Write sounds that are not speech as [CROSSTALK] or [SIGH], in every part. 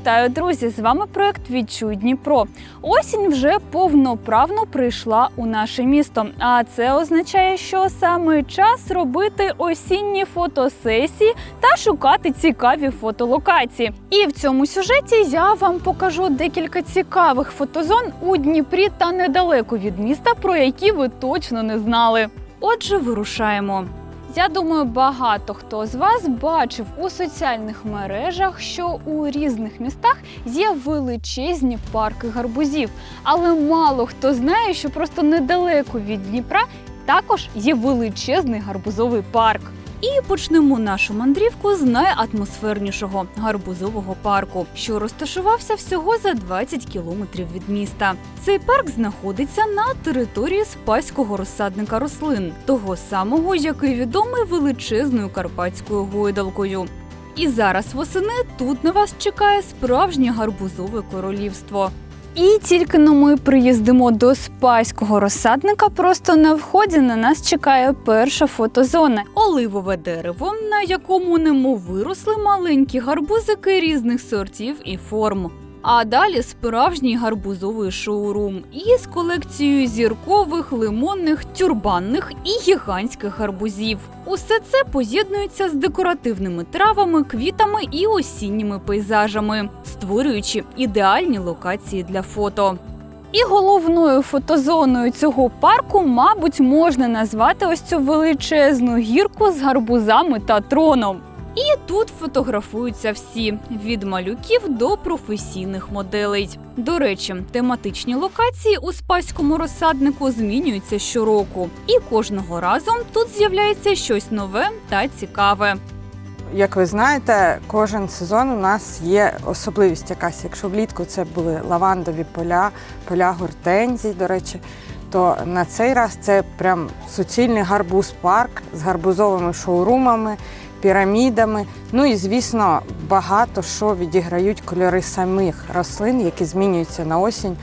Вітаю, друзі! З вами проект Відчуй Дніпро. Осінь вже повноправно прийшла у наше місто. А це означає, що саме час робити осінні фотосесії та шукати цікаві фотолокації. І в цьому сюжеті я вам покажу декілька цікавих фотозон у Дніпрі та недалеко від міста, про які ви точно не знали. Отже, вирушаємо. Я думаю, багато хто з вас бачив у соціальних мережах, що у різних містах є величезні парки гарбузів. Але мало хто знає, що просто недалеко від Дніпра також є величезний гарбузовий парк. І почнемо нашу мандрівку з найатмосфернішого гарбузового парку, що розташувався всього за 20 кілометрів від міста. Цей парк знаходиться на території спаського розсадника рослин, того самого, який відомий величезною карпатською гойдалкою. І зараз восени тут на вас чекає справжнє гарбузове королівство. І тільки но ми приїздимо до спаського розсадника, просто на вході на нас чекає перша фотозона. Оливове дерево, на якому немов виросли маленькі гарбузики різних сортів і форм. А далі справжній гарбузовий шоурум із колекцією зіркових, лимонних, тюрбанних і гігантських гарбузів. Усе це поєднується з декоративними травами, квітами і осінніми пейзажами, створюючи ідеальні локації для фото. І головною фотозоною цього парку, мабуть, можна назвати ось цю величезну гірку з гарбузами та троном. І тут фотографуються всі від малюків до професійних моделей. До речі, тематичні локації у спаському розсаднику змінюються щороку, і кожного разу тут з'являється щось нове та цікаве. Як ви знаєте, кожен сезон у нас є особливість якась. Якщо влітку це були лавандові поля, поля гортензій, до речі, то на цей раз це прям суцільний гарбуз-парк з гарбузовими шоурумами, пірамідами. Ну і звісно, багато що відіграють кольори самих рослин, які змінюються на осінь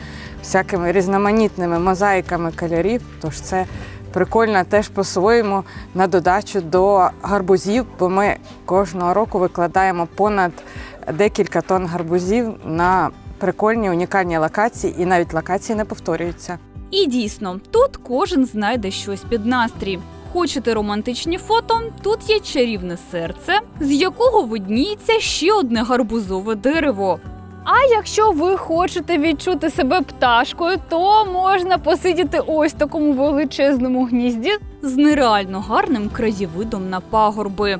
всякими різноманітними мозаїками кольорів. Тож це прикольно теж по-своєму на додачу до гарбузів, бо ми кожного року викладаємо понад декілька тонн гарбузів на прикольні унікальні локації, і навіть локації не повторюються. І дійсно, тут кожен знайде щось під настрій. Хочете романтичні фото? Тут є чарівне серце, з якого видніється ще одне гарбузове дерево. А якщо ви хочете відчути себе пташкою, то можна посидіти ось такому величезному гнізді з нереально гарним краєвидом на пагорби.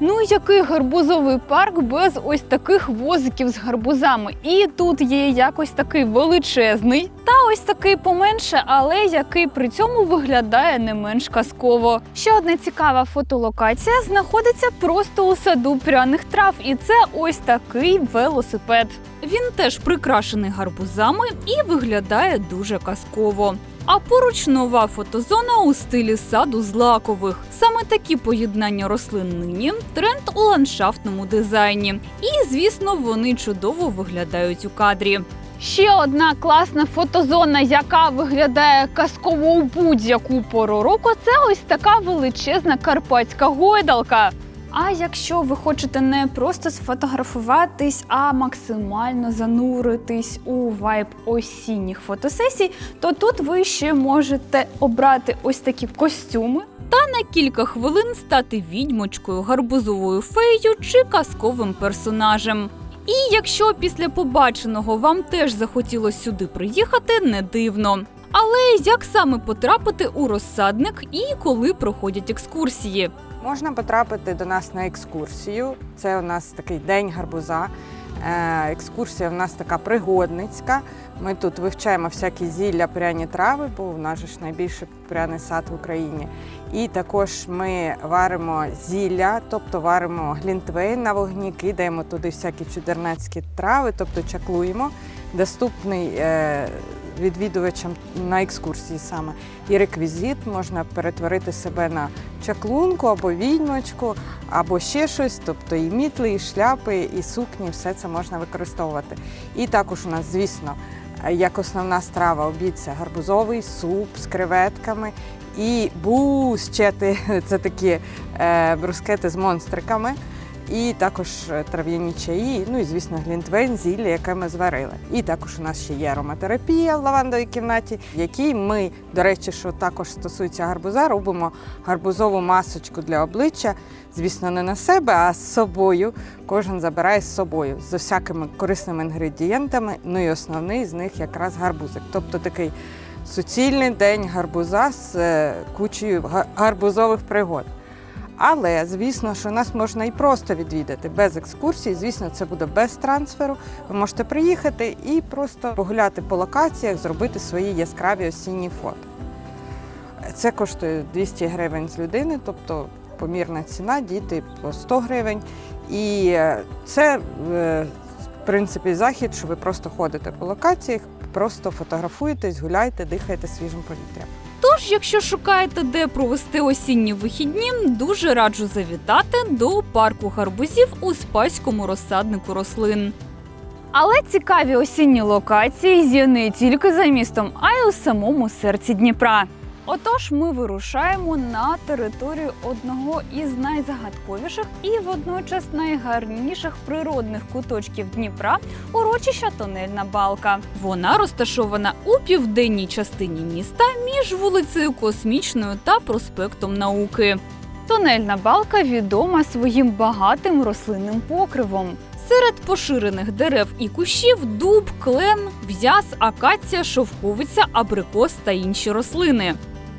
Ну, який гарбузовий парк без ось таких возиків з гарбузами. І тут є якось такий величезний, та ось такий поменше, але який при цьому виглядає не менш казково. Ще одна цікава фотолокація знаходиться просто у саду пряних трав, і це ось такий велосипед. Він теж прикрашений гарбузами і виглядає дуже казково. А поруч нова фотозона у стилі саду злакових. Саме такі поєднання рослин нині тренд у ландшафтному дизайні. І, звісно, вони чудово виглядають у кадрі. Ще одна класна фотозона, яка виглядає казково у будь-яку пору року, це ось така величезна карпатська гойдалка. А якщо ви хочете не просто сфотографуватись, а максимально зануритись у вайб осінніх фотосесій, то тут ви ще можете обрати ось такі костюми та на кілька хвилин стати відьмочкою, гарбузовою феєю чи казковим персонажем. І якщо після побаченого вам теж захотілося сюди приїхати, не дивно. Але як саме потрапити у розсадник і коли проходять екскурсії? Можна потрапити до нас на екскурсію. Це у нас такий день гарбуза. Е, Екскурсія в нас така пригодницька. Ми тут вивчаємо всякі зілля, пряні трави, бо в нас ж найбільший пряний сад в Україні. І також ми варимо зілля, тобто варимо глінтвейн на вогні, кидаємо туди всякі чудернацькі трави, тобто чаклуємо. Доступний е, відвідувачам на екскурсії саме. І реквізит можна перетворити себе на чаклунку або відьмочку, або ще щось, тобто і мітли, і шляпи, і сукні, все це можна використовувати. І також у нас, звісно, як основна страва обід це гарбузовий суп з креветками і бускети, [LAUGHS] це такі е, брускети з монстриками. І також е, трав'яні чаї, ну і звісно, глінтвейн, зілля, яке ми зварили. І також у нас ще є ароматерапія в лавандовій кімнаті, в якій ми, до речі, що також стосується гарбуза, робимо гарбузову масочку для обличчя. Звісно, не на себе, а з собою. Кожен забирає з собою з усякими корисними інгредієнтами. Ну і основний з них якраз гарбузик. Тобто такий суцільний день гарбуза з е, кучею гарбузових пригод. Але звісно, що нас можна і просто відвідати без екскурсій. Звісно, це буде без трансферу. Ви можете приїхати і просто погуляти по локаціях, зробити свої яскраві осінні фото. Це коштує 200 гривень з людини, тобто помірна ціна, діти по 100 гривень. І е, це, е, в принципі, захід, що ви просто ходите по локаціях, просто фотографуєтесь, гуляєте, дихаєте свіжим повітрям. Тож, якщо шукаєте, де провести осінні вихідні, дуже раджу завітати до парку гарбузів у спаському розсаднику рослин. Але цікаві осінні локації є не тільки за містом, а й у самому серці Дніпра. Отож, ми вирушаємо на територію одного із найзагадковіших і водночас найгарніших природних куточків Дніпра урочища Тонельна Балка. Вона розташована у південній частині міста між вулицею Космічною та проспектом Науки. Тонельна балка відома своїм багатим рослинним покривом. Серед поширених дерев і кущів дуб, клен, в'яз, акація, шовковиця, абрикос та інші рослини.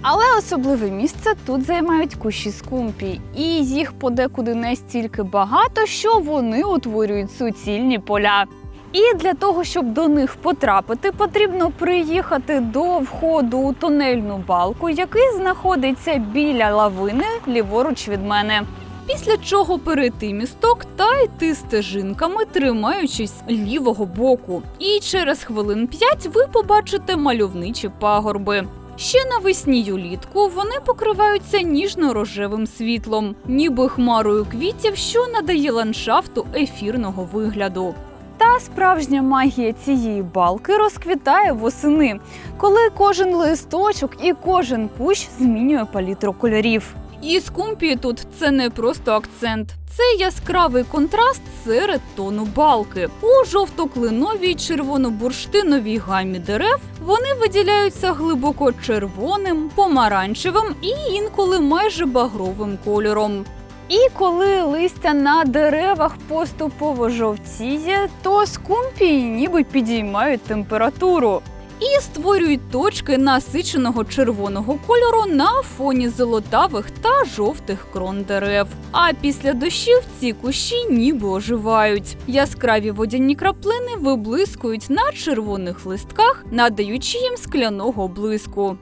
Але особливе місце тут займають кущі скумпій, і їх подекуди настільки багато, що вони утворюють суцільні поля. І для того, щоб до них потрапити, потрібно приїхати до входу у тунельну балку, який знаходиться біля лавини ліворуч від мене. Після чого перейти місток та йти стежинками, тримаючись лівого боку. І через хвилин п'ять ви побачите мальовничі пагорби. Ще навесні й улітку вони покриваються ніжно-рожевим світлом, ніби хмарою квітів, що надає ландшафту ефірного вигляду. Та справжня магія цієї балки розквітає восени, коли кожен листочок і кожен кущ змінює палітру кольорів. І скумпії тут це не просто акцент, це яскравий контраст серед тону балки. У жовто-клиновій червоно-бурштиновій гамі дерев вони виділяються глибоко червоним, помаранчевим і інколи майже багровим кольором. І коли листя на деревах поступово жовтіє, то скумпії ніби підіймають температуру і створюють точки насиченого червоного кольору на фоні золотавих та жовтих крон дерев. А після дощів ці кущі ніби оживають. Яскраві водяні краплини виблискують на червоних листках, надаючи їм скляного блиску.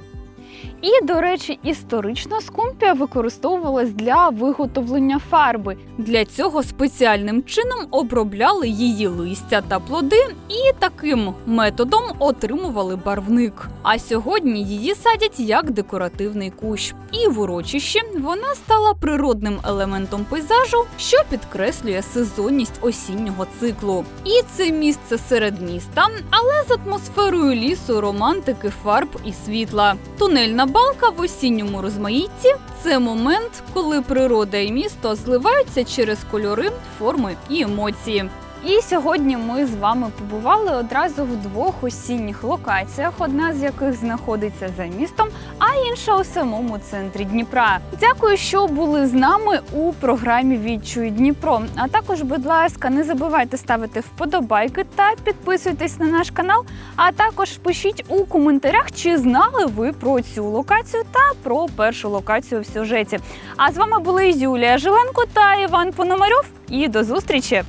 І, до речі, історично скумпія використовувалась для виготовлення фарби. Для цього спеціальним чином обробляли її листя та плоди і таким методом отримували барвник. А сьогодні її садять як декоративний кущ. І в урочищі вона стала природним елементом пейзажу, що підкреслює сезонність осіннього циклу. І це місце серед міста, але з атмосферою лісу, романтики, фарб і світла. Тунельна балка в осінньому розмаїтті це момент, коли природа і місто зливаються через кольори, форми і емоції. І сьогодні ми з вами побували одразу в двох осінніх локаціях, одна з яких знаходиться за містом, а інша у самому центрі Дніпра. Дякую, що були з нами у програмі Відчуй Дніпро. А також, будь ласка, не забувайте ставити вподобайки та підписуйтесь на наш канал. А також пишіть у коментарях, чи знали ви про цю локацію та про першу локацію в сюжеті. А з вами були Юлія Жиленко та Іван Пономарьов. І до зустрічі!